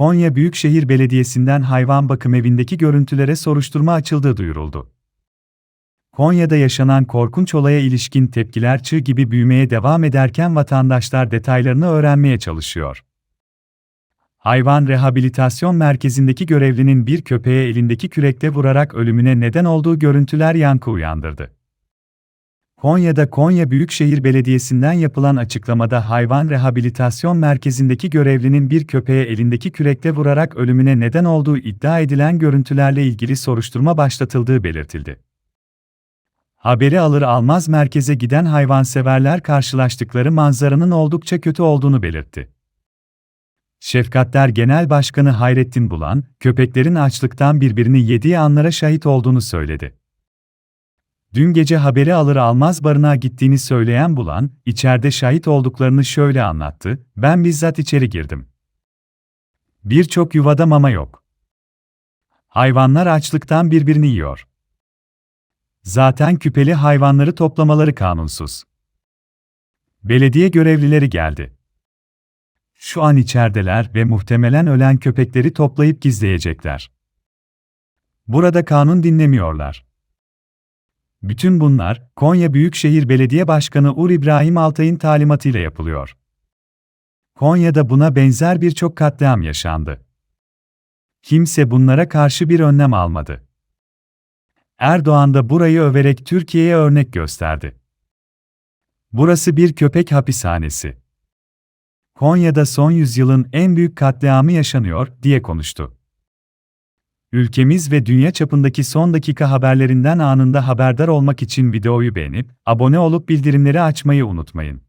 Konya Büyükşehir Belediyesi'nden hayvan bakım evindeki görüntülere soruşturma açıldığı duyuruldu. Konya'da yaşanan korkunç olaya ilişkin tepkiler çığ gibi büyümeye devam ederken vatandaşlar detaylarını öğrenmeye çalışıyor. Hayvan Rehabilitasyon Merkezi'ndeki görevlinin bir köpeğe elindeki kürekle vurarak ölümüne neden olduğu görüntüler yankı uyandırdı. Konya'da Konya Büyükşehir Belediyesi'nden yapılan açıklamada Hayvan Rehabilitasyon Merkezi'ndeki görevlinin bir köpeğe elindeki kürekle vurarak ölümüne neden olduğu iddia edilen görüntülerle ilgili soruşturma başlatıldığı belirtildi. Haberi alır almaz merkeze giden hayvanseverler karşılaştıkları manzaranın oldukça kötü olduğunu belirtti. Şefkatler Genel Başkanı Hayrettin Bulan, köpeklerin açlıktan birbirini yediği anlara şahit olduğunu söyledi. Dün gece haberi alır almaz barınağa gittiğini söyleyen Bulan, içeride şahit olduklarını şöyle anlattı, ben bizzat içeri girdim. Birçok yuvada mama yok. Hayvanlar açlıktan birbirini yiyor. Zaten küpeli hayvanları toplamaları kanunsuz. Belediye görevlileri geldi. Şu an içerideler ve muhtemelen ölen köpekleri toplayıp gizleyecekler. Burada kanun dinlemiyorlar. Bütün bunlar, Konya Büyükşehir Belediye Başkanı Uğur İbrahim Altay'ın talimatıyla yapılıyor. Konya'da buna benzer birçok katliam yaşandı. Kimse bunlara karşı bir önlem almadı. Erdoğan da burayı överek Türkiye'ye örnek gösterdi. Burası bir köpek hapishanesi. Konya'da son yüzyılın en büyük katliamı yaşanıyor, diye konuştu. Ülkemiz ve dünya çapındaki son dakika haberlerinden anında haberdar olmak için videoyu beğenip, abone olup bildirimleri açmayı unutmayın.